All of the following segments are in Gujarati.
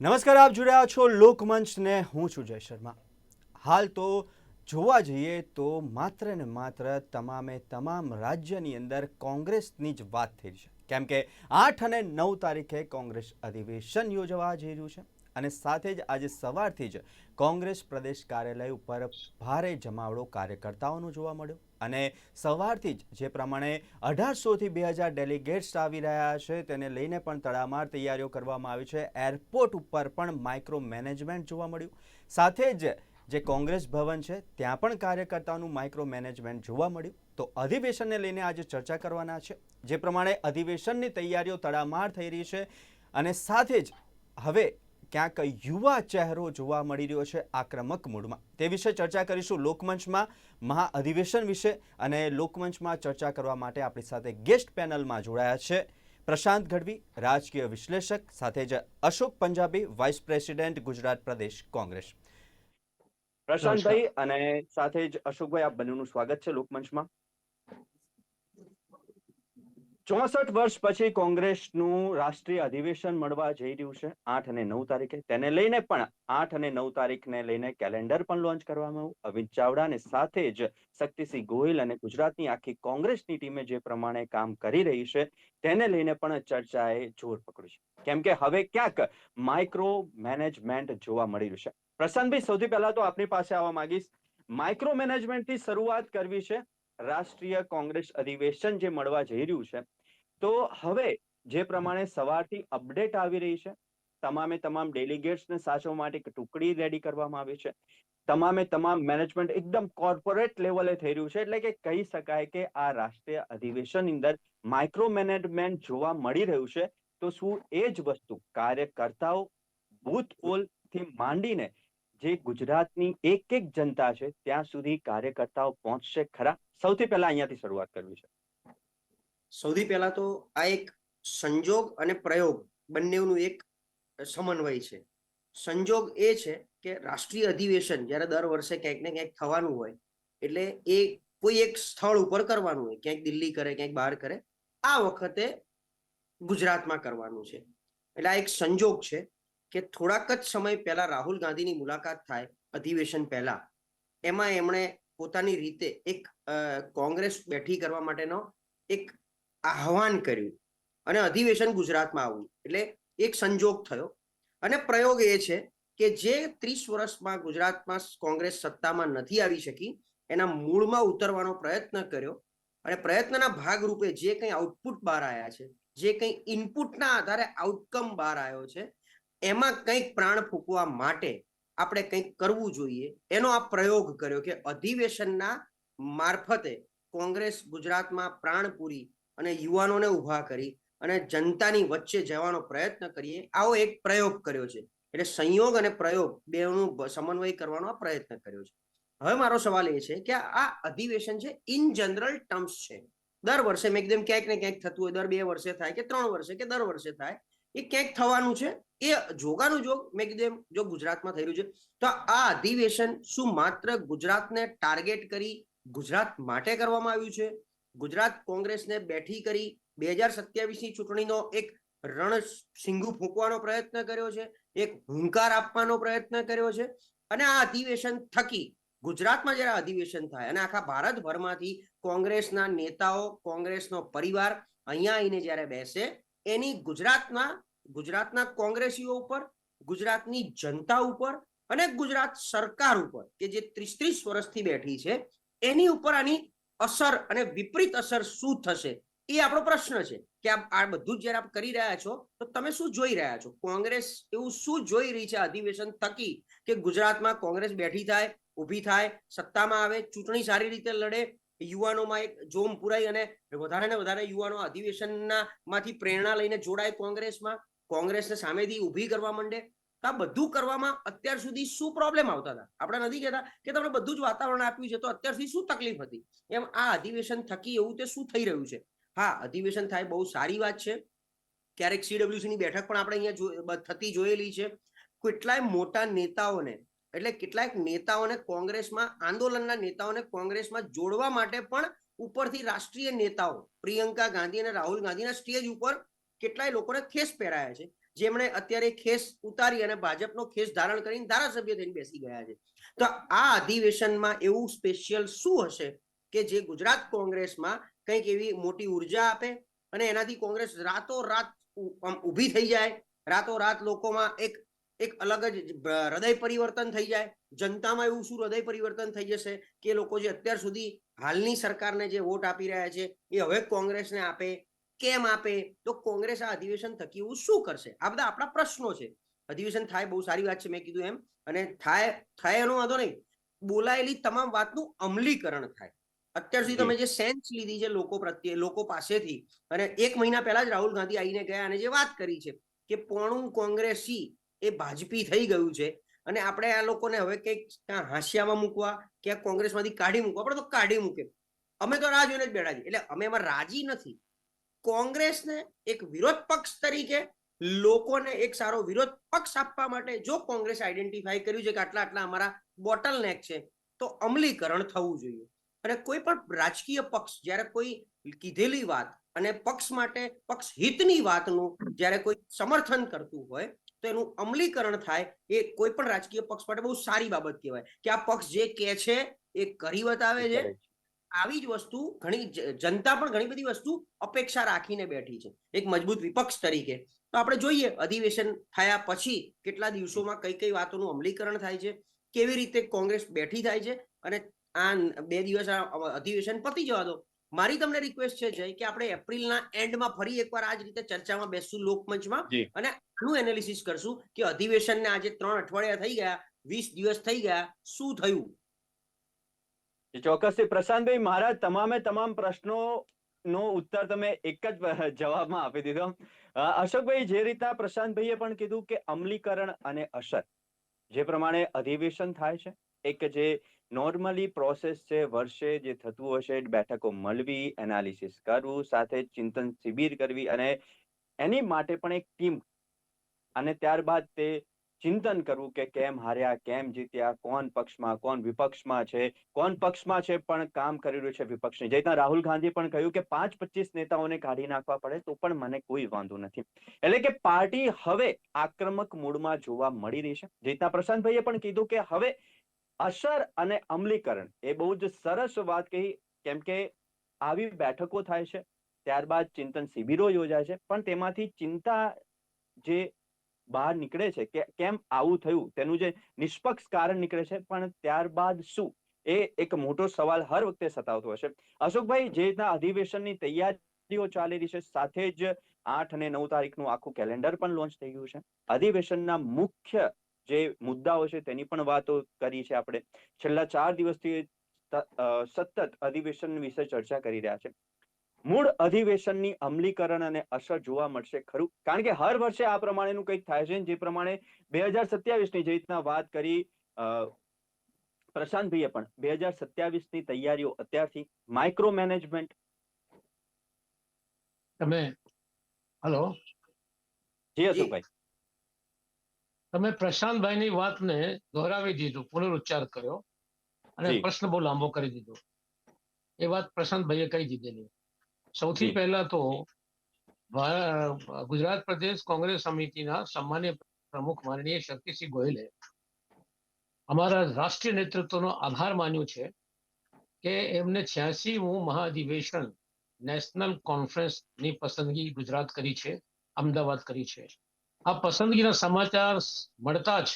નમસ્કાર, આપ રહ્યા છો લોકમંચને. હું છું જય શર્મા. હાલ તો જોવા જઈએ તો માત્ર ને માત્ર તમામે તમામ રાજ્યની અંદર કોંગ્રેસની જ વાત થઈ છે. કેમ કે આઠ અને નવ તારીખે કોંગ્રેસ અધિવેશન યોજવા જઈ રહ્યું છે અને સાથે જ આજે સવારથી જ કોંગ્રેસ પ્રદેશ કાર્યાલય ઉપર ભારે જમાવડો કાર્યકર્તાઓનો જોવા મળ્યો. અને સવારથી જ, જે પ્રમાણે અઢારસોથી બે હજાર ડેલિગેટ્સ આવી રહ્યા છે, તેને લઈને પણ તડામાર તૈયારીઓ કરવામાં આવી છે. એરપોર્ટ ઉપર પણ માઇક્રો મેનેજમેન્ટ જોવા મળ્યું. સાથે જ, જે કોંગ્રેસ ભવન છે, ત્યાં પણ કાર્યકર્તાઓનું માઇક્રો મેનેજમેન્ટ જોવા મળ્યું. તો અધિવેશનને લઈને આજે ચર્ચા કરવાના છે. જે પ્રમાણે અધિવેશનની તૈયારીઓ તડામાર થઈ રહી છે. અને સાથે જ, હવે ક્યાંક યુવા ચહેરો જોવા મળી રહ્યો છે આક્રમક મૂડમાં. તે વિશે ચર્ચા કરીશું લોકમંચમાં મહાઅધિવેશન વિશે અને લોકમંચમાં ચર્ચા કરવા માટે આપણી સાથે ગેસ્ટ પેનલમાં જોડાયા છે પ્રશાંત ગઢવી રાજકીય વિશ્લેષક સાથે જ અશોક પંજાબી વાઇસ પ્રેસિડેન્ટ ગુજરાત પ્રદેશ કોંગ્રેસ. પ્રશાંતભાઈ અને સાથે જ અશોકભાઈ આપ બંનેનું સ્વાગત છે લોકમંચમાં. ચોસઠ વર્ષ પછી કોંગ્રેસનું રાષ્ટ્રીય અધિવેશન મળવા જઈ રહ્યું છે, આઠ અને નવ તારીખે. તેને લઈને પણ આઠ અને નવ તારીખને લઈને કેલેન્ડર પણ લોન્ચ કરવામાં આવ્યું. અમિત ચાવડાને સાથે જ શક્તિસિંહ ગોહિલ અને ગુજરાતની આખી કોંગ્રેસની ટીમે જે પ્રમાણે કામ કરી રહી છે, તેને લઈને પણ ચર્ચાએ જોર પકડ્યું છે. કેમ કે હવે ક્યાંક માઇક્રો મેનેજમેન્ટ જોવા મળી રહ્યું છે. પ્રશાંતભાઈ સૌથી પહેલા તો આપની પાસે આવવા માંગીશ. માઇક્રો મેનેજમેન્ટથી શરૂઆત કરવી છે. રાષ્ટ્રીય કોંગ્રેસ અધિવેશન જે મળવા જઈ રહ્યું છે તો હવે જે પ્રમાણે સવારથી અપડેટ આવી રહી છે, તમામે તમામ ડેલિગેટ્સને સાચવવા માટે ટુકડી રેડી કરવામાં આવી છે. તમામે તમામ મેનેજમેન્ટ એકદમ કોર્પોરેટ લેવલે થઈ રહ્યું છે, એટલે કે કહી શકાય કે આ રાષ્ટ્રીય અધિવેશન અંદર માઇક્રો મેનેજમેન્ટ જોવા મળી રહ્યું છે, તો શું એ જ વસ્તુ કાર્યકર્તાઓ બૂથથી માંડીને જે ગુજરાતની એક એક જનતા છે, ત્યાં સુધી કાર્યકર્તાઓ પહોંચશે ખરા? સૌથી પહેલા અહીંયાથી શરૂઆત કરવી છે. સૌથી પહેલા તો આ એક સંજોગ અને પ્રયોગ બંનેનું એક સમન્વય છે. સંજોગ એ છે કે રાષ્ટ્રીય અધિવેશન જ્યારે દર વર્ષે ક્યાંક ને ક્યાંક થવાનું હોય, એટલે એ કોઈ એક સ્થળ ઉપર કરવાનું હોય. ક્યાંક દિલ્હી કરે, ક્યાંક બહાર કરે, આ વખતે ગુજરાતમાં કરવાનું છે. એટલે આ એક સંજોગ છે કે થોડાક જ સમય પહેલા રાહુલ ગાંધીની મુલાકાત થાય અધિવેશન પહેલા. એમાં એમણે પોતાની રીતે એક કોંગ્રેસ બેઠી કરવા માટેનો એક આહવાન કર્યું અને અધિવેશન ગુજરાતમાં આવ્યું. એટલે એક સંજોગ થયો. અને પ્રયોગ એ છે કે જે ત્રીસ વર્ષમાં ગુજરાતમાં કોંગ્રેસ સત્તામાં નથી આવી શકી, એના મૂળમાં ઉતરવાનો પ્રયત્ન કર્યો અને પ્રયત્નના ભાગરૂપે જે કંઈ આઉટપુટ બહાર આવ્યા છે, જે કંઈ ઇનપુટના આધારે આઉટકમ બહાર આવ્યો છે, એમાં કંઈક પ્રાણ ફૂંકવા માટે આપણે કંઈક કરવું જોઈએ. એનો આ પ્રયોગ કર્યો કે અધિવેશનના મારફતે કોંગ્રેસ ગુજરાતમાં પ્રાણ પૂરી અને યુવાનોને ઊભા કરી અને જનતાની વચ્ચે જવાનો પ્રયત્ન કરીએ, આવો એક પ્રયોગ કર્યો છે. એટલે સંયોગ અને પ્રયોગ બેનું સમન્વય કરવાનો આ પ્રયત્ન કર્યો છે. હવે મારો સવાલ એ છે કે આ અધિવેશન છે ઇન જનરલ ટર્મ્સ છે. દર વર્ષે મેં એકદમ ક્યાંક ને ક્યાંક થતું હોય, દર બે વર્ષે થાય કે ત્રણ વર્ષે કે દર વર્ષે થાય, એ ક્યાંક થવાનું છે. એ જોગાનું જોગ મેં કીધું એમ, જો ગુજરાતમાં થઈ રહ્યું છે, તો આ અધિવેશન શું માત્ર ગુજરાતને ટાર્ગેટ કરી ગુજરાત માટે કરવામાં આવ્યું છે? ગુજરાત કોંગ્રેસને બેઠી કરી બે હજાર સત્યાવીસની ચૂંટણીનો એક રણ સિંગુ ફૂંકવાનો પ્રયત્ન કર્યો છે, એક હુંકાર આપવાનો પ્રયત્ન કર્યો છે અને આ અધિવેશન થકી ગુજરાતમાં જ્યારે અધિવેશન થાય અને આખા ભારતભરમાંથી કોંગ્રેસના નેતાઓ, કોંગ્રેસનો પરિવાર અહીંયા આવીને જ્યારે બેસે, એની ગુજરાતમાં ગુજરાતના કોંગ્રેસીઓ ઉપર, ગુજરાતની જનતા ઉપર અને ગુજરાત સરકાર ઉપર, કે જે ત્રીસ ત્રીસ વર્ષથી બેઠી છે, એની ઉપર આની અસર અને વિપરીત અસર શું થશે? એ આપણો પ્રશ્ન છે કે આ બધું જયારે આપ કરી રહ્યા છો, તો તમે શું જોઈ રહ્યા છો? કોંગ્રેસ એવું શું જોઈ રહી છે અધિવેશન થકી કે ગુજરાતમાં કોંગ્રેસ બેઠી થાય, ઊભી થાય, સત્તામાં આવે, ચૂંટણી સારી રીતે લડે, યુવાનોમાં એક જોમ પુરાય અને વધારે ને વધારે યુવાનો અધિવેશનના માંથી પ્રેરણા લઈને જોડાય કોંગ્રેસમાં? કોંગ્રેસને સામેથી ઊભી કરવા માંડે? આ બધું કરવામાં અત્યાર સુધી શું પ્રોબ્લેમ આવતા હતા? આપણે નથી કહેતા કે તમને બધું જ વાતાવરણ આપ્યું છે, તો અત્યાર સુધી શું તકલીફ હતી? એમ આ અધિવેશન થકી એવું તે શું થઈ રહ્યું છે? હા, અધિવેશન થાય બહુ સારી વાત છે. ક્યારેક સીડબ્લ્યુસી ની બેઠક પણ આપણે અહીંયા થતી જોયેલી છે. કેટલાય મોટા નેતાઓને, એટલે કેટલાક નેતાઓને કોંગ્રેસમાં, આંદોલનના નેતાઓને કોંગ્રેસમાં જોડવા માટે પણ ઉપરથી રાષ્ટ્રીય નેતાઓ, પ્રિયંકા ગાંધી અને રાહુલ ગાંધીના સ્ટેજ ઉપર કેટલાય લોકોને ખેસ પહેરાયા છે. જેમણે અત્યારે ખેસ ઉતારી અને ભાજપનો ખેસ ધારણ કરીને ધારાસભ્ય થઈને બેસી ગયા છે. તો આ અધિવેશનમાં એવું સ્પેશિયલ શું હશે કે જે ગુજરાત કોંગ્રેસમાં કંઈક એવી મોટી ઊર્જા આપે અને એનાથી કોંગ્રેસ રાતોરાત રાત આમ ઊભી થઈ જાય, રાતોરાત લોકોમાં એક એક અલગ જ હૃદય પરિવર્તન થઈ જાય, જનતામાં એવું શું હૃદય પરિવર્તન થઈ જશે કે લોકો જે અત્યાર સુધી હાલની સરકારને જે વોટ આપી રહ્યા છે એ હવે કોંગ્રેસને આપે કેમ આપે? તો કોંગ્રેસ આ અધિવેશન થકી એવું શું કરશે? આ બધા આપણા પ્રશ્નો છે. અધિવેશન થાય બહુ સારી વાત છે મેં કીધું એમ. અને થાય થાય એનો વાંધો નહીં. બોલાયેલી તમામ વાતનું અમલીકરણ થાય. અત્યાર સુધી તમે જે સેન્સ લીધી છે લોકો પ્રત્યે લોકો પાસેથી અને એક મહિના પહેલા જ રાહુલ ગાંધી આવીને ગયા અને જે વાત કરી છે કે પોણું કોંગ્રેસી એ ભાજપી થઈ ગયું છે અને આપણે આ લોકોને હવે કંઈક ક્યાં હાંસિયામાં મૂકવા ક્યાં કોંગ્રેસમાંથી કાઢી મૂકવા. આપણે તો કાઢી મૂકે. અમે તો રાહ જોઈને જ બેઠા છીએ. એટલે અમે એમાં રાજી નથી. કોંગ્રેસને એક વિરોધ પક્ષ તરીકે, લોકોને એક સારો વિરોધ પક્ષ આપવા માટે જો કોંગ્રેસ આઈડેન્ટિફાઈ કર્યું છે કે આટલા આટલા અમારા બોટલ નેક છે, તો અમલીકરણ થવું જોઈએ. અને કોઈ પણ રાજકીય પક્ષ જ્યારે કોઈ કીધેલી વાત અને પક્ષ માટે, પક્ષ હિતની વાતનું જ્યારે કોઈ સમર્થન કરતું હોય, તો એનું અમલીકરણ થાય એ કોઈ પણ રાજકીય પક્ષ માટે બહુ સારી બાબત કહેવાય. કે આ પક્ષ જે કહે છે, એ કરી બતાવે છે. આવી જ વસ્તુ ઘણી જનતા પણ ઘણી બધી વસ્તુ અપેક્ષા રાખીને બેઠી છે. એક મજબૂત વિપક્ષ તરીકે. તો આપણે જોઈએ અધિવેશન થયા પછી કેટલા દિવસોમાં કઈ કઈ વાતોનું અમલીકરણ થાય છે કેવી રીતે કોંગ્રેસ બેઠી થાય છે અને આ બે દિવસ અધિવેશન પતી જવા દો. મારી તમને રિક્વેસ્ટ છે જય કે આપણે એપ્રિલના એન્ડમાં ફરી એકવાર આ જ રીતે ચર્ચામાં બેસશું લોકમંચમાં. અને આનું એનાલિસિસ કરશું કે અધિવેશનને આજે ત્રણ અઠવાડિયા થઈ ગયા વીસ દિવસ થઈ ગયા શું થયું? ચોક્કસથી પ્રશાંતભાઈ, મારા તમામે તમામ પ્રશ્નો નો ઉત્તર તમે એક જ જવાબમાં આપી દીધો. અશોકભાઈ, જે રીતના પ્રશાંતભાઈએ પણ કીધું કે અમલીકરણ અને અસર, જે પ્રમાણે અધિવેશન થાય છે, એક જે નોર્મલી પ્રોસેસ છે, વર્ષે જે થતું હશે, બેઠકો મળવી, એનાલિસિસ કરવું, સાથે ચિંતન શિબિર કરવી અને એની માટે પણ એક ટીમ. અને ત્યારબાદ તે ચિંતન કરવું કે કેમ હાર્યા, કેમ જીત્યા, કોણ પક્ષમાં, કોણ વિપક્ષમાં છે, કોણ પક્ષમાં છે પણ કામ કરી રહ્યું છે વિપક્ષની. જે રીતના રાહુલ ગાંધી પણ કહ્યું કે પાંચ પચીસ નેતાઓને કાઢી નાખવા પડે તો પણ મને કોઈ વાંધો નથી. એટલે કે પાર્ટી હવે આક્રમક મૂડમાં જોવા મળી રહી છે. જે રીતના પ્રશાંતભાઈએ પણ કીધું કે હવે અસર અને અમલીકરણ એ બહુ જ સરસ વાત કહી, કેમ કે આવી બેઠકો થાય છે, ત્યારબાદ ચિંતન શિબિરો યોજાય છે, પણ તેમાંથી ચિંતા જે બહાર નીકળે છે, કે કેમ આવું થયું? તેનું જે નિષ્પક્ષ કારણ નીકળે છે, પણ ત્યારબાદ શું? એ એક મોટો સવાલ હર વખતે સતાવતો હશે. અશોકભાઈ, જે રીતના અધિવેશનની તૈયારીઓ ચાલી રહી છે, સાથે જ આઠ અને નવ તારીખનું આખું કેલેન્ડર પણ લોન્ચ થઈ ગયું છે. અધિવેશનના મુખ્ય જે મુદ્દાઓ છે, તેની પણ વાતો કરી છે આપણે. છેલ્લા ચાર દિવસથી સતત અધિવેશન વિશે ચર્ચા કરી રહ્યા છે. મૂળ અધિવેશનની અમલીકરણ અને અસર જોવા મળશે ખરું? કારણ કે હર વર્ષે આ પ્રમાણેનું કંઈક થાય છે જે પ્રમાણે બે હજાર સત્યાવીસની જે રીતના વાત કરી પ્રશાંતભાઈએ પણ બે હજાર સત્યાવીસની તૈયારીઓ અત્યારથી માઇક્રો મેનેજમેન્ટ તમે હલો? જી અશોકભાઈ. તમે પ્રશાંતભાઈની વાતને દોહરાવી દીધું પુનરુચ્ચાર કર્યો અને. પ્રશ્ન બહુ લાંબો કરી દીધો. એ વાત પ્રશાંતભાઈએ કહી દીધેલી. સૌથી પહેલા તો ગુજરાત પ્રદેશ કોંગ્રેસ સમિતિના સામાન્ય પ્રમુખ માનનીય શક્તિસિંહ ગોયલે અમારા રાષ્ટ્રીય નેતૃત્વનો આભાર માન્યો છે કે એમને છ્યાસીમું મહાધિવેશન નેશનલ કોન્ફરન્સની પસંદગી ગુજરાત કરી છે અમદાવાદ કરી છે. આ પસંદગીના સમાચાર મળતા જ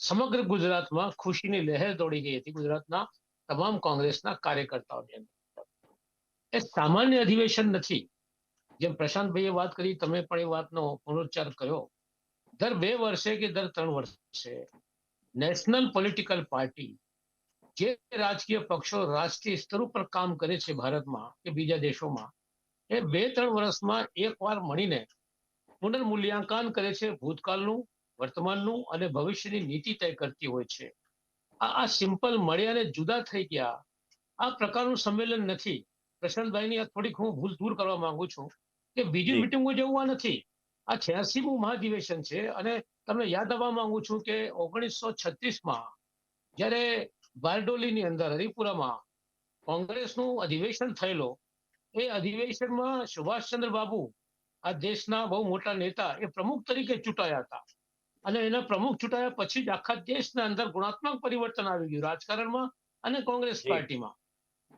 સમગ્ર ગુજરાતમાં ખુશીની લહેર દોડી ગઈ હતી ગુજરાતના તમામ કોંગ્રેસના કાર્યકર્તાઓની અંદર. એ સામાન્ય અધિવેશન નથી. જેમ પ્રશાંતભાઈએ વાત કરી, તમે પણ એ વાતનો પુનરોચ્ચાર કર્યો. દર બે વર્ષે કે દર ત્રણ વર્ષે નેશનલ પોલિટિકલ પાર્ટી જે રાજકીય પક્ષો રાષ્ટ્રીય સ્તર ઉપર કામ કરે છે ભારતમાં કે બીજા દેશોમાં, એ બે ત્રણ વર્ષમાં એકવાર મળીને પુનર્મૂલ્યાંકન કરે છે ભૂતકાળનું, વર્તમાનનું અને ભવિષ્યની નીતિ તય કરતી હોય છે. આ સિમ્પલ મળ્યા અને જુદા થઈ ગયા. આ પ્રકારનું સંમેલન નથી. પ્રશાંતભાઈની થોડીક હું ભૂલ દૂર કરવા માંગુ છું કે બીજી. મિટિંગો જેવું આ નથી. આ છ્યાસીમું મહાધિવેશન છે અને તમને યાદ આવવા માંગુ છું કે ઓગણીસો છત્રીસમાં જ્યારે બારડોલીની અંદર હરિપુરામાં કોંગ્રેસનું અધિવેશન થયેલો એ અધિવેશનમાં સુભાષચંદ્ર બાબુ આ દેશના બહુ મોટા નેતા એ પ્રમુખ તરીકે ચૂંટાયા હતા. અને એના પ્રમુખ ચૂંટાયા પછી જ આખા દેશના અંદર ગુણાત્મક પરિવર્તન આવી ગયું રાજકારણમાં અને કોંગ્રેસ પાર્ટીમાં.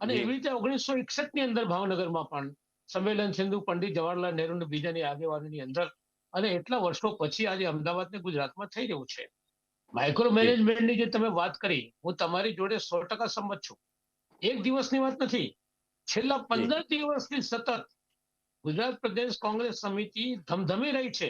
અને એવી રીતે ઓગણીસો એકસઠની અંદર ભાવનગરમાં પણ સંમેલન સિંધુ પંડિત જવાહરલાલ નહેરુ અને બીજાની આગેવાનીની અંદર અને એટલા વર્ષો પછી આજે અમદાવાદ ને ગુજરાતમાં થઈ રહ્યું છે. માઇક્રો મેનેજમેન્ટની જે તમે વાત કરી હું તમારી જોડે સો ટકા સંમત છું. એક દિવસની વાત નથી. છેલ્લા પંદર દિવસથી સતત ગુજરાત પ્રદેશ કોંગ્રેસ સમિતિ ધમધમી રહી છે.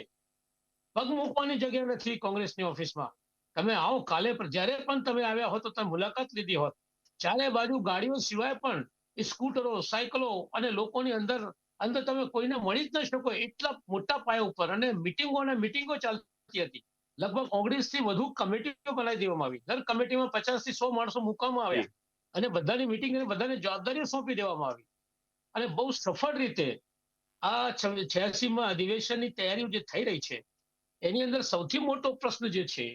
પગ મૂકવાની જગ્યા નથી કોંગ્રેસની ઓફિસમાં. તમે આવો કાલે પર જ્યારે પણ તમે આવ્યા હો તો તમે મુલાકાત લીધી હોત. ચારે બાજુ ગાડીઓ સિવાય પણ સ્કૂટરો સાયકલો અને લોકોની અંદર અંદર તમે કોઈને મળી જ ન શકો એટલા મોટા પાયા ઉપર અને મિટિંગો અને મિટિંગો ચાલતી હતી. લગભગ ઓગણીસથી વધુ કમિટીઓ બનાવી દેવામાં આવી. દર કમિટીમાં પચાસથી સો માણસો મૂકવામાં આવ્યા. અને બધાની મિટિંગ અને બધાને જવાબદારીઓ સોંપી દેવામાં આવી. અને બહુ સફળ રીતે આ છ્યાસીમાં અધિવેશનની તૈયારીઓ જે થઈ રહી છે એની અંદર સૌથી મોટો પ્રશ્ન જે છે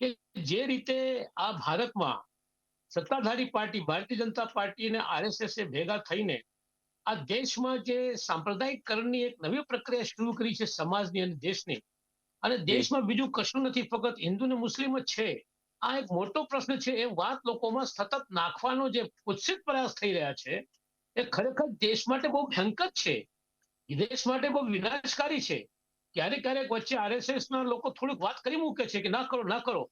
કે જે રીતે આ ભારતમાં સત્તાધારી પાર્ટી ભારતીય જનતા પાર્ટી અને આરએસએસ એ ભેગા થઈને આ દેશમાં જે સાંપ્રદાયિકરણની એક નવી પ્રક્રિયા શરૂ કરી છે સમાજની અને દેશની અને દેશમાં બીજું કશું નથી ફક્ત હિન્દુ ને મુસ્લિમ જ છે આ એક મોટો પ્રશ્ન છે એ વાત લોકોમાં સતત નાખવાનો જે ઉત્સિત પ્રયાસ થઈ રહ્યા છે એ ખરેખર દેશ માટે બહુ ભયંકર છે દેશ માટે બહુ વિનાશકારી છે ક્યારેક ક્યારેક વચ્ચે આરએસએસ ના લોકો થોડીક વાત કરી મૂકે છે કે ના કરો ના કરો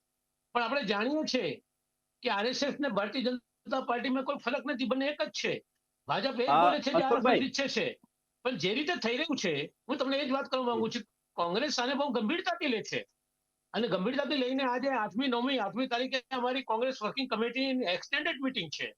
પણ આપણે જાણીએ છીએ કે આરએસએસ ને ભારતીય જનતા પાર્ટીમાં કોઈ ફરક નથી બંને એક જ છે. ભાજપ એ બોલે છે. ઈચ્છે છે. પણ જે રીતે થઈ રહ્યું છે હું તમને એ જ વાત કરવા માંગુ છું કોંગ્રેસ આને બહુ ગંભીરતાથી લે છે. અને ગંભીરતાથી લઈને આજે આઠમી નવમી આઠમી તારીખે અમારી કોંગ્રેસ વર્કિંગ કમિટીની એક્સટેન્ડેડ મીટિંગ છે.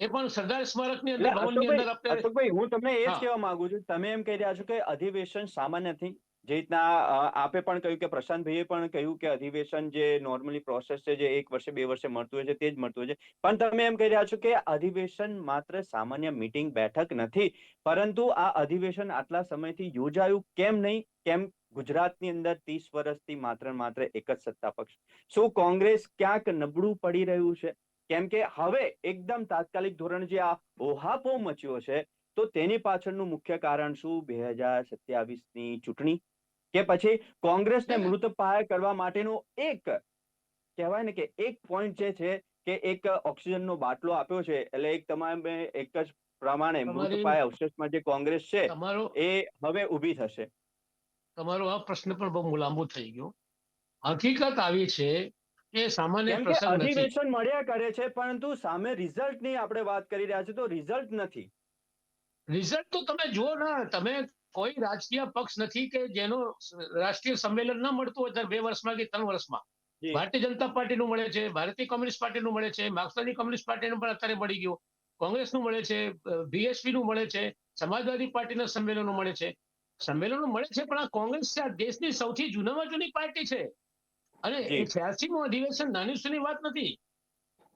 એ પણ સરદાર સ્મારકની અંદર ભવનની અંદર આપણે અશોકભાઈ, હું તમને એ જ કહેવા માંગુ છું. તમે એમ કહી રહ્યા છો કે અધિવેશન સામાન્ય નથી. જે રીતના આપે પણ કહ્યું કે પ્રશાંતભાઈએ પણ કહ્યું કે અધિવેશન જે નોર્મલી પ્રોસેસ છે, જે એક વર્ષે, બે વર્ષે મળતું હોય છે, તે જ મળતું હોય છે. પણ તમે એમ કહી રહ્યા છો કે અધિવેશન માત્ર સામાન્ય મીટિંગ બેઠક નથી, પરંતુ આ અધિવેશન આટલા સમયથી યોજાયું કેમ નહીં? કેમ ગુજરાતની અંદર ત્રીસ વર્ષથી માત્ર માત્ર એક જ સત્તા પક્ષ? શું કોંગ્રેસ ક્યાંક નબળું પડી રહ્યું છે? કેમ કે હવે એકદમ તાત્કાલિક ધોરણ જે આ ઓહાપો મચ્યો છે, તો તેની પાછળનું મુખ્ય કારણ શું? બે હજાર સત્યાવીસની ચૂંટણી? કે પછી કોંગ્રેસને મૃત પાય કરવા માટેનું એક કહેવાય ને કે એક પોઈન્ટ જે છે કે એક ઓક્સિજનનો બાટલો આપ્યો છે એટલે એક તમારે એક જ પ્રમાણે મૃત પાય અવશેષમાં જે કોંગ્રેસ છે એ હવે ઊભી થશે. તમારો આ પ્રશ્ન પણ બહુ લાંબો થઈ ગયો. હકીકત આવી છે એ સામાન્ય પ્રસંગ નથી. અધિવેશન મળ્યા કરે છે પરંતુ સામે રિઝલ્ટની આપણે વાત કરી રહ્યા છીએ તો રિઝલ્ટ નથી. રિઝલ્ટ તો તમે જુઓ ના તમે કોઈ રાજકીય પક્ષ નથી કે જેનો રાષ્ટ્રીય સંમેલન ન મળતું હોય દર બે વર્ષમાં કે ત્રણ વર્ષમાં. ભારતીય જનતા પાર્ટીનું મળે છે ભારતીય કોમ્યુનિસ્ટ પાર્ટીનું મળે છે માર્ક્સવાદી કોમ્યુનિસ્ટ પાર્ટીનું પણ અત્યારે મળી ગયું. કોંગ્રેસનું મળે છે બીએસપી નું મળે છે સમાજવાદી પાર્ટીના સંમેલનો મળે છે. સંમેલનો મળે છે પણ આ કોંગ્રેસ છે આ દેશની સૌથી જૂનામાં જૂની પાર્ટી છે. અને છ્યાસીમું અધિવેશન નાની સુની વાત નથી.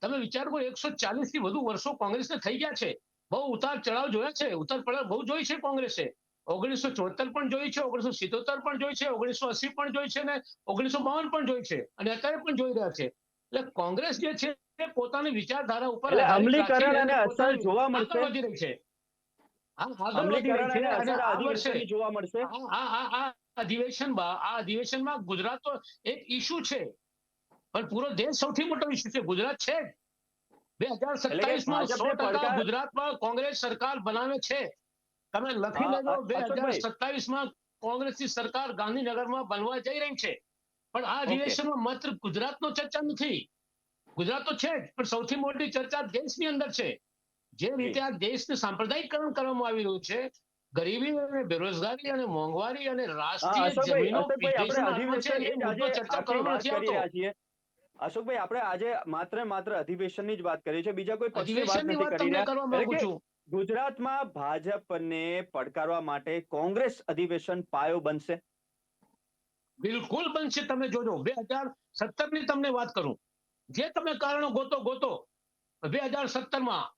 તમે વિચાર કરો એકસો ચાલીસથી વધુ વર્ષો કોંગ્રેસને થઈ ગયા છે. બહુ ઉતાર ચઢાવ જોયા છે ઉતાર ચઢાવ બહુ જોઈ છે કોંગ્રેસે. ઓગણીસો ચોતેર પણ જોઈ છે ઓગણીસો સિત્તોતેર પણ જોઈ છે ઓગણીસો અસી પણ જોઈ છે ને ઓગણીસો બાવન પણ જોઈ છે અને અત્યારે પણ જોઈ રહ્યા છે. એટલે કોંગ્રેસ જે છે તે પોતાની વિચારધારા ઉપર અમલીકરણ અને અસર જોવા મળશે? વધી રહી છે. અધિવેશનમાં ગુજરાત તો એક ઇસ્યુ છે. પણ પૂરો દેશ સૌથી મોટો ઇસ્યુ છે. ગુજરાત છે બે હજાર સત્તાવીસમાં સો ટકા ગુજરાતમાં કોંગ્રેસ સરકાર બનાવે છે. તમે લખી લેજો બે હજાર સત્તાવીસમાં કોંગ્રેસની સરકાર ગાંધીનગરમાં બનવા જઈ રહી છે. પણ આ અધિવેશનમાં માત્ર ગુજરાતનો ચર્ચા નથી. ગુજરાત તો છે જ પણ સૌથી મોટી ચર્ચા દેશની અંદર છે. જે રીતે આ દેશને સાંપ્રદાયિકરણ કરવામાં આવી રહ્યું છે ગરીબી અને બેરોજગારી અને મોંઘવારી અને રાષ્ટ્રીય જમીનો ચર્ચા કરવામાં નથી આવતો. અશોકભાઈ આપણે આજે માત્ર માત્ર અધિવેશનની જ વાત કરીએ છીએ. બીજા કોઈ પક્ષની વાત નથી કરી રહ્યા. ગુજરાતમાં ભાજપને પડકારવા માટે કોંગ્રેસ અધિવેશન પાયો બનશે? બિલકુલ બનશે. તમે જોજો બે હજાર સત્તરની તમને વાત કરું. જે તમે કારણો ગોતો ગોતો. બે હજાર સત્તરમાં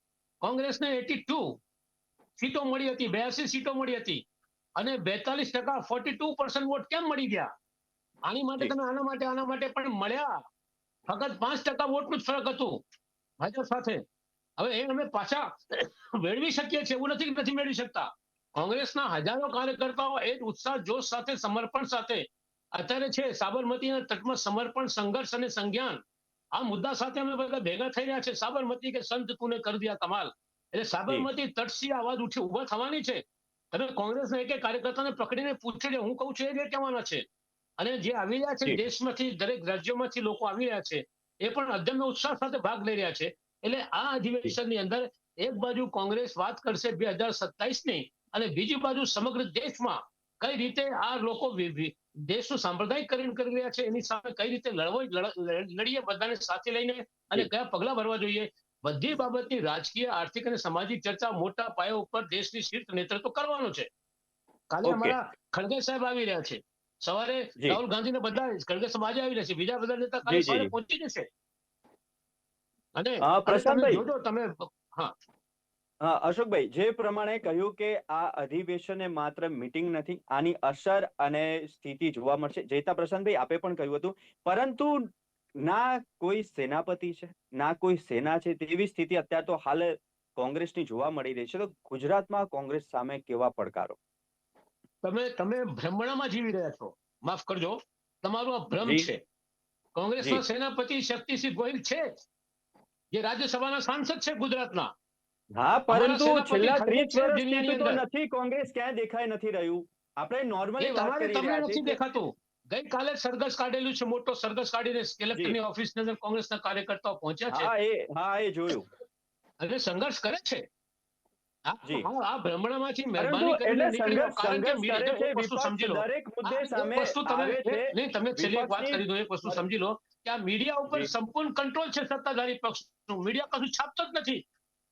કોંગ્રેસને એટી ટુ સીટો મળી હતી બ્યાસી સીટો મળી હતી. અને બેતાલીસ ટકા ફોર્ટી ટુ પર્સન્ટ વોટ કેમ મળી ગયા? આની માટે તમે આના માટે આના માટે પણ મળ્યા. ફક્ત પાંચ ટકા વોટનું જ ફરક હતું. ભાજપ સાથે હવે એ અમે પાછા મેળવી શકીએ છીએ એવું નથી કે નથી મેળવી શકતા. કોંગ્રેસના હજારો કાર્યકર્તાઓ એ જ ઉત્સાહ જોશ સાથે સમર્પણ સાથે અત્યારે છે સાબરમતીના તટમાં સમર્પણ સંઘર્ષ અને સંજ્ઞાન. આ મુદ્દા સાથે અમે બધા ભેગા થઈ રહ્યા છે. સાબરમતી કે સંત તુને કર દિયા કમાલ એટલે સાબરમતી તટસી અવાજ ઉઠી ઊભા થવાની છે. તમે કોંગ્રેસના એક એક કાર્યકર્તાને પકડીને પૂછી લે. હું કહું છું એ જ કહેવાના છે. અને જે આવી રહ્યા છે દેશમાંથી દરેક રાજ્યોમાંથી લોકો આવી રહ્યા છે એ પણ અદમ્ય ઉત્સાહ સાથે ભાગ લઈ રહ્યા છે. એટલે આ અધિવેશનની અંદર એક બાજુ કોંગ્રેસ વાત કરશે બે હજાર સત્તાવીસની અને બીજી બાજુ સમગ્ર દેશમાં કઈ રીતે આ લોકો દેશનું સાંપ્રદાયિકરણ કરી રહ્યા છે એની સામે કઈ રીતે લડવો લડ- લડ- લડીએ બધાને સાથે લઈને અને કયા પગલા ભરવા જોઈએ બધી બાબતની રાજકીય આર્થિક અને સામાજિક ચર્ચા મોટા પાયા ઉપર દેશની શીર્ષ નેતૃત્વ કરવાનું છે. કાલે. અમારા ખડગે સાહેબ આવી રહ્યા છે. સવારે રાહુલ રાહુલ ગાંધીને બધા ખડગે સમાજે આવી રહ્યા છે. બીજા બધા નેતા કાલે પહોંચી જશે. અને પ્રશાંતભાઈ. જોજો તમે હા. અશોકભાઈ જે પ્રમાણે કહ્યું કે આ અધિવેશન એ માત્ર મીટિંગ નથી આની અસર અને સ્થિતિ જોવા મળશે. જેતા પ્રશાંતભાઈ આપે પણ કહ્યું હતું. પરંતુ ના કોઈ સેનાપતિ છે ના કોઈ સેના છે તેવી સ્થિતિ અત્યારે તો હાલ કોંગ્રેસની જોવા મળી રહી છે. તો ગુજરાતમાં કોંગ્રેસ સામે કેવા પડકારો? તમે તમે ભ્રમણામાં જીવી રહ્યા છો. માફ કરજો. તમારો આ ભ્રમ છે. કોંગ્રેસનો સેનાપતિ શક્તિસિંહ ગોહિલ છે. જ. રાજ્યસભાના સાંસદ છે ગુજરાતના. હા પરંતુ છેલ્લા ત્રીસ વર્ષથી તો. નથી કોંગ્રેસ ક્યાંય દેખાય નથી રહ્યું. આપણે નોર્મલી વાત કરી રહ્યા છીએ નથી દેખાતું. ગઈકાલે સરઘસ કાઢેલું છે મોટો સરઘસ કાઢીને કલેક્ટરની ઓફિસની અંદર કોંગ્રેસના કાર્યકર્તાઓ પહોંચ્યા છે. હા એ હા એ જોયું. અને સંઘર્ષ કરે છે. મીડિયા- ઉપર સંપૂર્ણ કંટ્રોલ છે સત્તાધારી પક્ષનું. મીડિયા કશું છાપતો જ નથી.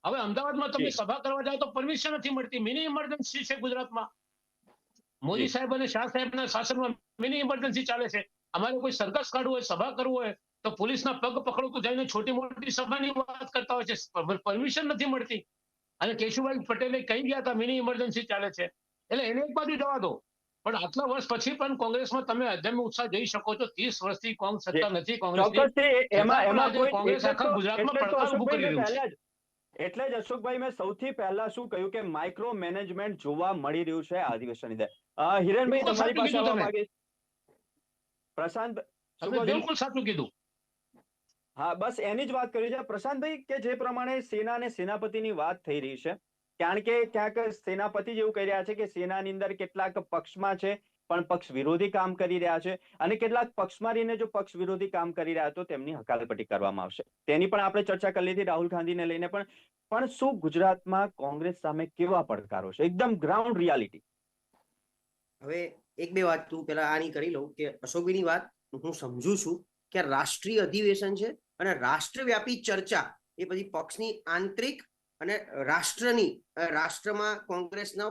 હવે અમદાવાદમાં તમે સભા કરવા જાઓ તો પરમિશન નથી મળતી. મિની ઇમરજન્સી છે ગુજરાતમાં. મોદી સાહેબ અને શાહ સાહેબના શાસનમાં મિની ઇમરજન્સી ચાલે છે. અમારે કોઈ સરઘસ કાઢવું હોય સભા કરવું હોય તો પોલીસના પગ પકડો તો જઈને છોટી મોટી સભાની વાત કરતા હોય છે. પરમિશન નથી મળતી. અને કેશુભાઈ પટેલે કહી ગયા હતા મિની ઇમરજન્સી ચાલે છે. એટલે એને એક બાજુ જવા દો. પણ આટલા વર્ષ પછી પણ કોંગ્રેસમાં તમે અધ્યમ ઉત્સાહ જઈ શકો છો. ત્રીસ વર્ષથી કોંગ્રેસ સત્તા નથી કોંગ્રેસ આખા ગુજરાતમાં પડકાર અશોકભાઈ કરી મેં રહ્યું છે. એટલે જ અશોકભાઈ મેં સૌથી પહેલા શું કહ્યું કે માઇક્રો મેનેજમેન્ટ જોવા મળી રહ્યું છે આ અધિવેશનની અંદર. હિરેનભાઈ તમારી પાસે પ્રશાંત? બિલકુલ સાચું કીધું. હા, બસ એની જ વાત કરી છે. પ્રશાંતભાઈ, કે જે પ્રમાણે સેના અને સેનાપતિની વાત થઈ રહી છે, કારણ કે ક્યાંક સેનાપતિ જેવું કહી રહ્યા છે કે સેનાની અંદર કેટલાક પક્ષમાં છે, પણ પક્ષ વિરોધી કામ કરી રહ્યા છે અને કેટલાક પક્ષમાં રહીને જો પક્ષ વિરોધી કામ કરી રહ્યા તો તેમની હકાલપટ્ટી કરવામાં આવશે. તેની પણ આપણે ચર્ચા કરી લીધી, રાહુલ ગાંધીને લઈને પણ. પણ શું ગુજરાતમાં કોંગ્રેસ સામે કેવા પડકારો છે? એકદમ ગ્રાઉન્ડ રિયાલિટી હવે એક બે વાત તું પેલા આની કરી લઉં કે અશોકભાઈની વાત હું સમજુ છું. કે રાષ્ટ્રીય અધિવેશન છે અને રાષ્ટ્રવ્યાપી ચર્ચા એ પછી પક્ષની આંતરિક અને રાષ્ટ્રની રાષ્ટ્રમાં કોંગ્રેસનો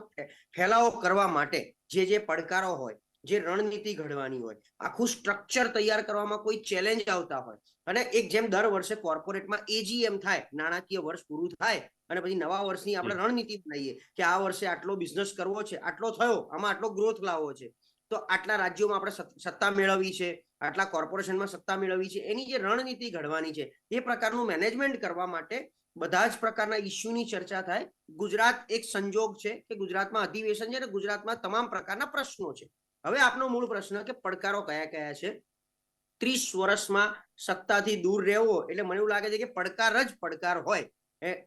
ફેલાવો કરવા માટે જે જે પડકારો હોય જે રણનીતિ ઘડવાની હોય આખું સ્ટ્રક્ચર તૈયાર કરવામાં કોઈ ચેલેન્જ આવતા હોય અને એક જેમ દર વર્ષે કોર્પોરેટમાં એજીએમ થાય નાણાકીય વર્ષ પૂરું થાય અને પછી નવા વર્ષની આપણે રણનીતિ બનાવીએ કે આ વર્ષે આટલો બિઝનેસ કરવો છે આટલો થયો આમાં આટલો ગ્રોથ લાવવો છે. તો આટલા રાજ્યોમાં આપણે સત્તા મેળવવી છે આટલા કોર્પોરેશનમાં સત્તા મેળવી છે, એની જે રણનીતિ ઘડવાની છે, એ પ્રકારનું મેનેજમેન્ટ કરવા માટે બધા જ પ્રકારના ઇસ્યુની ચર્ચા થાય. ગુજરાત એક સંજોગ છે કે ગુજરાતમાં અધિવેશન છે અને ગુજરાતમાં તમામ પ્રકારના પ્રશ્નો છે. હવે આપનો મૂળ પ્રશ્ન કે પડકારો કયા કયા છે? ત્રીસ વર્ષમાં સત્તાથી દૂર રહેવો એટલે મને એવું લાગે છે કે પડકાર જ પડકાર હોય.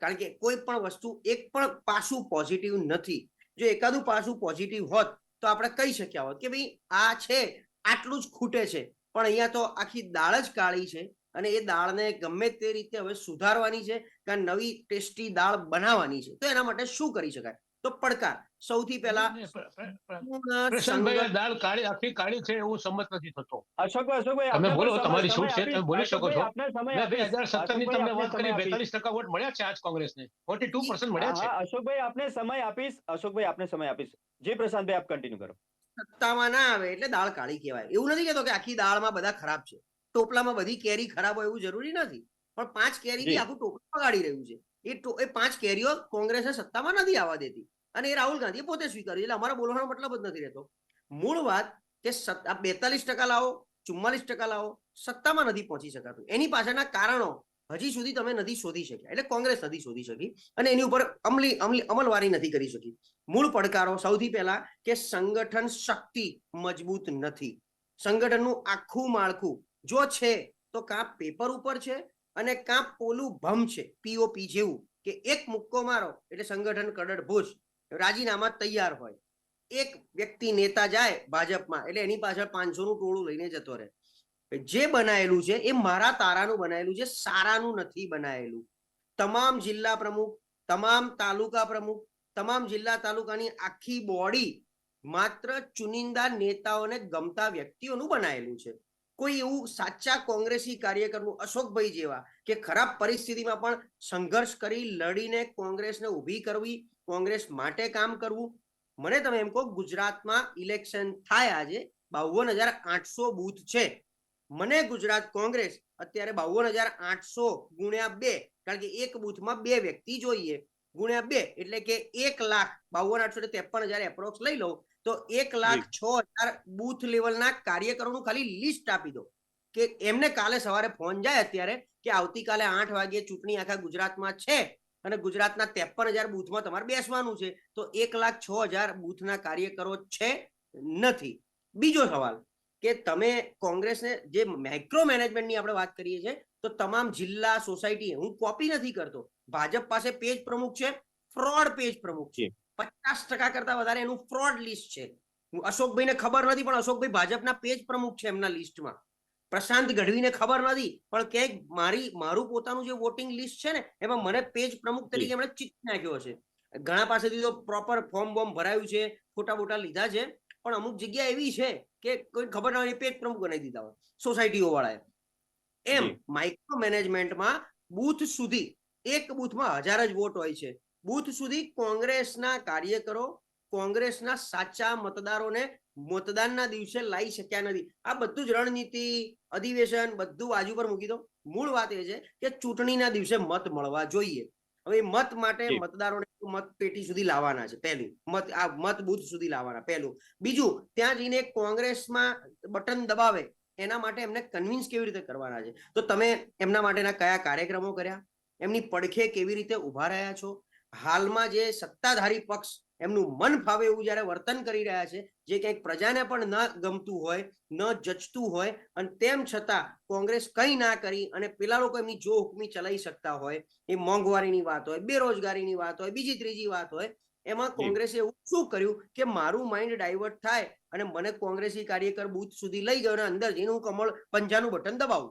કારણ કે કોઈ પણ વસ્તુ એક પણ પાસું પોઝિટિવ નથી. જો એકાદું પાસું પોઝિટિવ હોત તો આપણે કહી શક્યા હોત કે ભાઈ આ છે, આટલું જ ખૂટે છે. પણ અહીંયા તો આખી દાળ જ કાળી છે અને એ દાળને ગમે તે રીતે હવે સુધારવાની છે કે નવી ટેસ્ટી દાળ બનાવવાની છે. તો એના માટે શું કરી શકાય? તો પડકાર. સૌથી પહેલા દાળ કાળી આખી કાળી છે એવું સંમત નથી થતો. અશોકભાઈ અશોકભાઈ તમે બોલો, સમય- તમારી છૂટ છે, આપીશ. તમે બોલી શકો છો. અશોકભાઈ, આપને સમય બે આપીશ. હજાર સત્તરની તમને વાત કરી બેતાલીસ ટકા વોટ મળ્યા છે આજ કોંગ્રેસને. ફોર્ટી ટુ પર્સન્ટ મળ્યા છે. અશોકભાઈ આપને સમય આપીશ. અશોકભાઈ આપને સમય આપીશ. જે પ્રશાંતભાઈ આપ કન્ટિન્યુ કરો. સત્તામાં ના આવે એટલે દાળ કાળી કહેવાય. એવું નથી કહેતો કે આખી દાળમાં બધા ખરાબ છે. ટોપલામાં બધી કેરી ખરાબ હોય એવું જરૂરી નથી. પણ પાંચ કેરી જી. આખું ટોપલું બગાડી રહ્યું છે. એ એ પાંચ કેરીઓ કોંગ્રેસે સત્તામાં નથી આવવા દેતી. અને એ રાહુલ ગાંધીએ પોતે સ્વીકાર્યું એટલે અમારો બોલવાનો મતલબ જ નથી રહેતો. મૂળ વાત કે બેતાલીસ ટકા લાવો ચુમ્માલીસ ટકા લાવો સત્તામાં નથી પહોંચી શકાતું. એની પાછળના કારણો હજી સુધી તમે નથી શોધી શક્યા. એટલે કોંગ્રેસ નથી શોધી શકી અને એની ઉપર અમલી અમલી, અમલવારી નથી કરી શકી. મૂળ પડકારો સૌથી પહેલા કે સંગઠન શક્તિ મજબૂત નથી. સંગઠનનું આખું માળખું જો છે તો કાં પેપર ઉપર છે અને કાં પોલું ભમ છે પીઓપી જેવું. કે એક મુક્કો મારો એટલે સંગઠન કડડ ભુજ રાજીનામા તૈયાર હોય. એક વ્યક્તિ નેતા જાય ભાજપમાં એટલે એની પાછળ પાંચસો નું ટોળું લઈને જતો રહે. જે બનાયેલું છે, એ મારા તારાનું બનાયેલું છે, સારાનું નથી બનાયેલું. તમામ જિલ્લા પ્રમુખ, તમામ તાલુકા પ્રમુખ, તમામ જિલ્લા તાલુકાની આખી બોડી માત્ર ચુનિંદા નેતાઓને ગમતા વ્યક્તિઓનું બનાયેલું છે. કોઈ એવું સાચા કોંગ્રેસી કાર્યકરનું, અશોકભાઈ જેવા, કે ખરાબ પરિસ્થિતિમાં પણ સંઘર્ષ કરી લડીને કોંગ્રેસને ઊભી કરવી, કોંગ્રેસ માટે કામ કરવું. મને તમે એમ કહો, ગુજરાતમાં ઇલેક્શન થાય આજે, બાવન હજાર આઠસો બૂથ છે. મને ગુજરાત કોંગ્રેસ અત્યારે બાવન હજાર આઠસો ગુણ્યા બે કારણ કે એક બુથમાં બે વ્યક્તિ જોઈએ ગુણ્યા બે એટલે કે એક લાખ બાવન આઠસો ત્રેપન હજાર એપ્રોક્સ લઈ લઉં તો એક લાખ છ હજાર બુથ લેવલના કાર્યકરોનું ખાલી લિસ્ટ આપી દો. કે એમને કાલે સવારે ફોન જાય અત્યારે કે આવતીકાલે આઠ વાગે ચૂંટણી આખા ગુજરાતમાં છે અને ગુજરાતના ત્રેપન હજાર બૂથમાં તમારે બેસવાનું છે તો એક લાખ છ હજાર બૂથના કાર્યકરો છે નથી. બીજો સવાલ. કે તમે કોંગ્રેસને જે માઇક્રો મેનેજમેન્ટની આપણે વાત કરીએ છીએ તો તમામ જિલ્લા સોસાયટી હું કોપી નથી કરતો. ભાજપ પાસે પેજ પ્રમુખ છે ફ્રોડ પેજ પ્રમુખ છે. પચાસ ટકા કરતા વધારે એનું ફ્રોડ લિસ્ટ છે. અશોકભાઈને ખબર નથી પણ અશોકભાઈ ભાજપના પેજ પ્રમુખ છે એમના લિસ્ટમાં પ્રશાંત ગઢવીને ખબર નથી પણ ક્યાંક મારી મારું પોતાનું જે વોટિંગ લિસ્ટ છે ને એમાં મને પેજ પ્રમુખ તરીકે એમણે ચિત નાખ્યો છે ઘણા પાસેથી તો પ્રોપર ફોર્મ બોર્મ ભરાયું છે ફોટા બોટા લીધા છે. પણ અમુક જગ્યા એવી છે કે કોઈ ખબર ના હોય પેજ પ્રમુખ બનાવી દીધા હોય સોસાયટીઓ વાળાએ. એમ માઇક્રો મેનેજમેન્ટમાં બુથ સુધી એક બુથમાં હજાર જ વોટ હોય છે. બુથ સુધી કોંગ્રેસના કાર્યકરો કોંગ્રેસના સાચા મતદારોને મતદાનના દિવસે લાવી શક્યા નથી. આ બધું જ રણનીતિ અધિવેશન બધું બાજુ પર મૂકી દો. મૂળ વાત એ છે કે ચૂંટણીના દિવસે મત મળવા જોઈએ. હવે મત માટે મતદારો મતદારોને મત પેટી સુધી લાવવાના છે, પહેલું. મત, આ મત બુથ સુધી લાવવાના, પહેલું. બીજું, ત્યાં જઈને કોંગ્રેસમાં બટન દબાવે, એના માટે એમને કન્વિન્સ કેવી રીતે કરવાના છે? તો તમે એમના માટેના કયા કાર્યક્રમો કર્યા? એમની પડખે કેવી રીતે ઊભા રહ્યા છો? હાલમાં જે સત્તાધારી પક્ષ એમનું મન ફાવે એવું જ્યારે વર્તન કરી રહ્યા છે જે ક્યાંક પ્રજાને પણ ન ગમતું હોય ન જચતું હોય અને તેમ છતાં કોંગ્રેસ કંઈ ના કરી અને પેલા લોકો એમની જો હુકમી ચલાવી શકતા હોય એ મોંઘવારીની વાત હોય બેરોજગારીની વાત હોય બીજી ત્રીજી વાત હોય એમાં કોંગ્રેસે એવું શું કર્યું કે મારું માઇન્ડ ડાયવર્ટ થાય અને મને કોંગ્રેસી કાર્યકર બૂથ સુધી લઈ ગયો અને અંદર જઈને હું કમળ પંજાનું બટન દબાવું.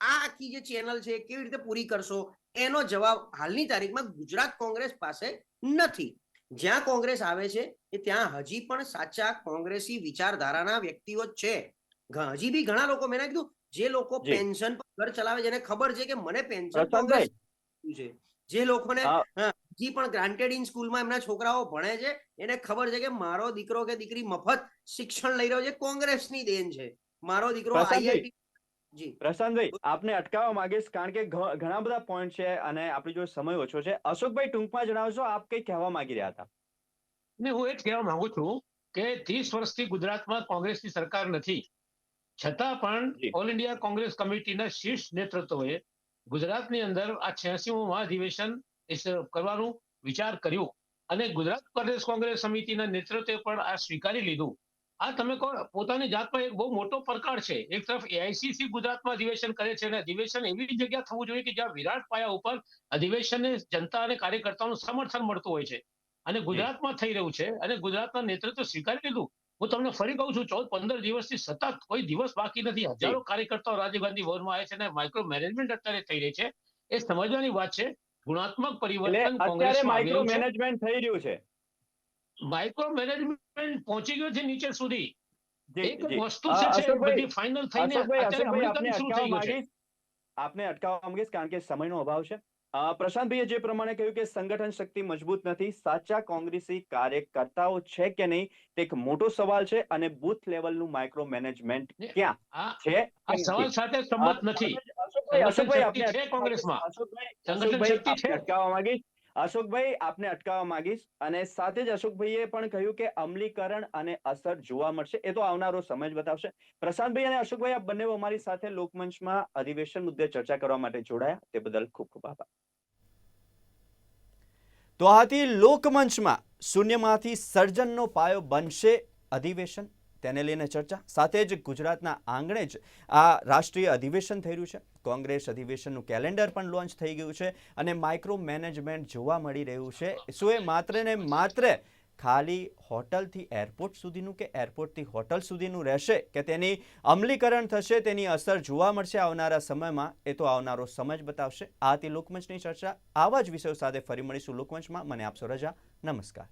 આ આખી જે ચેનલ છે કેવી રીતે પૂરી કરશો? એનો જવાબ હાલની તારીખમાં ગુજરાત કોંગ્રેસ પાસે નથી. જ્યાં કોંગ્રેસ આવે છે એ ત્યાં હજી પણ સાચા કોંગ્રેસી વિચારધારાના વ્યક્તિઓ જ છે. હજી બી ઘણા લોકો મેં કીધું જે લોકો પેન્શન પર ઘર ચલાવે છે એને ખબર છે કે મને પેન્શન કોંગ્રેસ છે. જે લોકોને હજી પણ ગ્રાન્ટેડ ઇન સ્કૂલમાં એમના છોકરાઓ ભણે છે એને ખબર છે કે મારો દીકરો કે દીકરી મફત શિક્ષણ લઈ રહ્યો છે કોંગ્રેસની દેન છે. મારો દીકરો. આઈઆઈટી જી. પ્રશાંતભાઈ આપને અટકાવવા માંગીશ કારણ કે ઘણા બધા પોઈન્ટ છે અને આપણી જો સમય ઓછો છે. અશોકભાઈ ટૂંકમાં જણાવશો આપ કઈ કહેવા માંગી રહ્યા હતા? ને હું એ જ કહેવા માંગુ છું કે ત્રીસ વર્ષથી ગુજરાતમાં કોંગ્રેસની સરકાર નથી. છતાં પણ ઓલ ઇન્ડિયા કોંગ્રેસ કમિટીના શીર્ષ નેતૃત્વએ ગુજરાતની અંદર આ છ્યાસીમું મહાધિવેશન કરવાનું વિચાર કર્યું. અને ગુજરાત પ્રદેશ કોંગ્રેસ સમિતિના નેતૃત્વે પણ આ સ્વીકારી લીધું. આ તમે કહો પોતાની જાતમાં એક બહુ મોટો પડકાર છે. એક તરફ એઆઈસીસી ગુજરાતમાં અધિવેશન કરે છે અને અધિવેશન એવી જગ્યા થવું જોઈએ કે જ્યાં વિરાટ પાયા ઉપર અધિવેશનને જનતા અને કાર્યકર્તાઓનું સમર્થન મળતું હોય છે. અને ગુજરાતમાં થઈ રહ્યું છે અને ગુજરાતના નેતૃત્વ સ્વીકારી લીધું. હું તમને ફરી કહું છું ચૌદ પંદર દિવસથી સતત કોઈ દિવસ બાકી નથી. હજારો કાર્યકર્તાઓ રાજીવ ગાંધી ભવનમાં આવે છે અને માઇક્રો મેનેજમેન્ટ અત્યારે થઈ રહી છે. એ સમજવાની વાત છે. ગુણાત્મક પરિવર્તન અત્યારે માઇક્રો મેનેજમેન્ટ થઈ રહ્યું છે. માઇક્રો મેનેજમેન્ટ પહોંચી ગયો છે નીચે સુધી. એક વસ્તુ છે બધી ફાઇનલ થઈને આપને અટકાવવા માંગીશ? કારણ કે સમયનો અભાવ છે. પ્રશાંતભાઈએ જે પ્રમાણે કહ્યું કે સંગઠન શક્તિ મજબૂત નથી સાચા કોંગ્રેસી કાર્યકર્તાઓ છે કે નહીં તે એક મોટો સવાલ છે અને બૂથ લેવલનું માઇક્રો મેનેજમેન્ટ ક્યાં છે આ સવાલ સાથે સંમત નથી. અશોકભાઈ આપને કોંગ્રેસમાં. સંગઠન શક્તિ છે. અટકાવવા માંગીશ. અશોકભાઈ, આપને અટકાવવા માંગીશ અને સાથે જ અશોકભાઈએ પણ કહ્યું કે અમલીકરણ અને અસર જોવા મળશે. એ તો આવનારો સમય જ બતાવશે. પ્રશાંતભાઈ અને અશોકભાઈ, આપ બંને અમારી સાથે લોકમંચમાં અધિવેશન મુદ્દે ચર્ચા કરવા માટે જોડાયા. તે બદલ ખૂબ ખૂબ આભાર. તો આથી લોકમંચમાં શૂન્યમાંથી સર્જનનો પાયો બનશે અધિવેશન. તેને લઈને ચર્ચા. સાથે જ ગુજરાતના આંગણે જ આ રાષ્ટ્રીય અધિવેશન થઈ રહ્યું છે. કોંગ્રેસ અધિવેશનનું કેલેન્ડર પણ લોન્ચ થઈ ગયું છે અને માઇક્રો મેનેજમેન્ટ જોવા મળી રહ્યું છે. શું એ માત્ર ને માત્ર ખાલી હોટલથી એરપોર્ટ સુધીનું કે એરપોર્ટથી હોટલ સુધીનું રહેશે કે તેની અમલીકરણ થશે, તેની અસર જોવા મળશે આવનારા સમયમાં? એ તો આવનારો સમય બતાવશે. આ તે લોકમંચની ચર્ચા. આવા જ વિષયો સાથે ફરી મળીશું લોકમંચમાં. મને આપશો રજા. નમસ્કાર.